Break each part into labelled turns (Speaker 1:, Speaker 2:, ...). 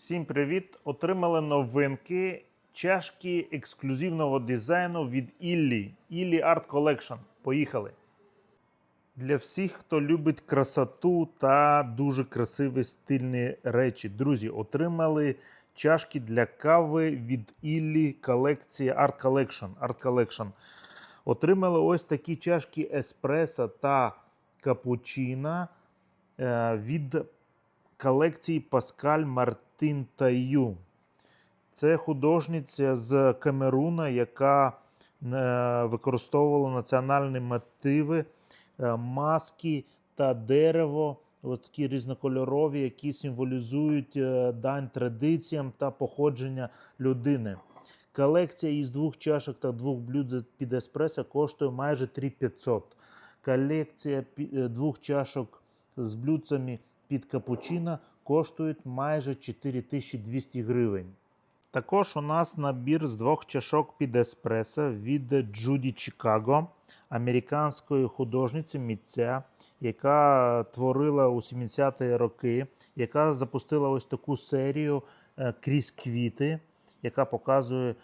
Speaker 1: Всім привіт! Отримали новинки чашки ексклюзивного дизайну від Іллі. Іллі Art Collection. Поїхали! Для всіх, хто любить красоту та дуже красиві стильні речі. Друзі, отримали чашки для кави від Іллі колекції Art Collection. Art Collection. Отримали ось такі чашки еспресо та капучино е, від колекції Паскаль Мартин Таю. Це художниця з Камеруна, яка е, використовувала національні мотиви, е, маски та дерево, от такі різнокольорові, які символізують е, дань традиціям та походження людини. Колекція із двох чашок та двох блюд під еспресо коштує майже 3500. Колекція двох чашок з блюдцями під капучино коштує майже 4200 гривень. Також у нас набір з двох чашок під еспресо від Джуді Чикаго, американської художниці митця, яка творила у 70-ті роки, яка запустила ось таку серію е, крізь квіти, яка показує е,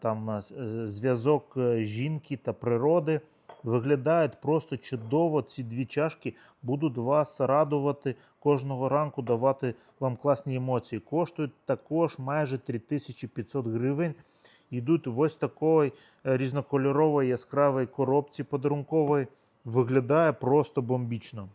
Speaker 1: там е, зв'язок жінки та природи. Виглядають просто чудово. Ці дві чашки будуть вас радувати кожного ранку, давати вам класні емоції. Коштують також майже 3500 гривень. Йдуть в ось такої е, різнокольоровій яскравій коробці подарункової. Виглядає просто бомбічно.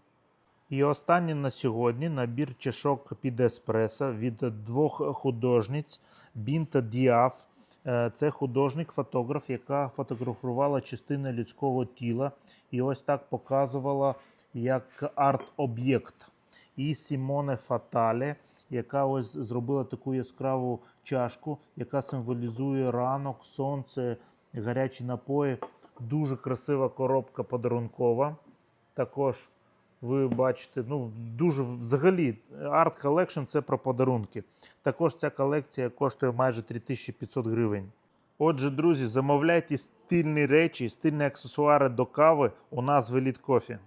Speaker 1: І останнє на сьогодні набір чашок під еспресо від двох художниць Бінта Діаф. Е, Це художник-фотограф, яка фотографувала частини людського тіла і ось так показувала як арт-об'єкт. І Сімоне Фатале, яка ось зробила таку яскраву чашку, яка символізує ранок, сонце, гарячі напої. Дуже красива коробка подарункова. Також ви бачите, ну дуже взагалі Art Collection це про подарунки. Також ця колекція коштує майже 3500 гривень. Отже, друзі, замовляйте стильні речі, стильні аксесуари до кави у нас в Elite Coffee.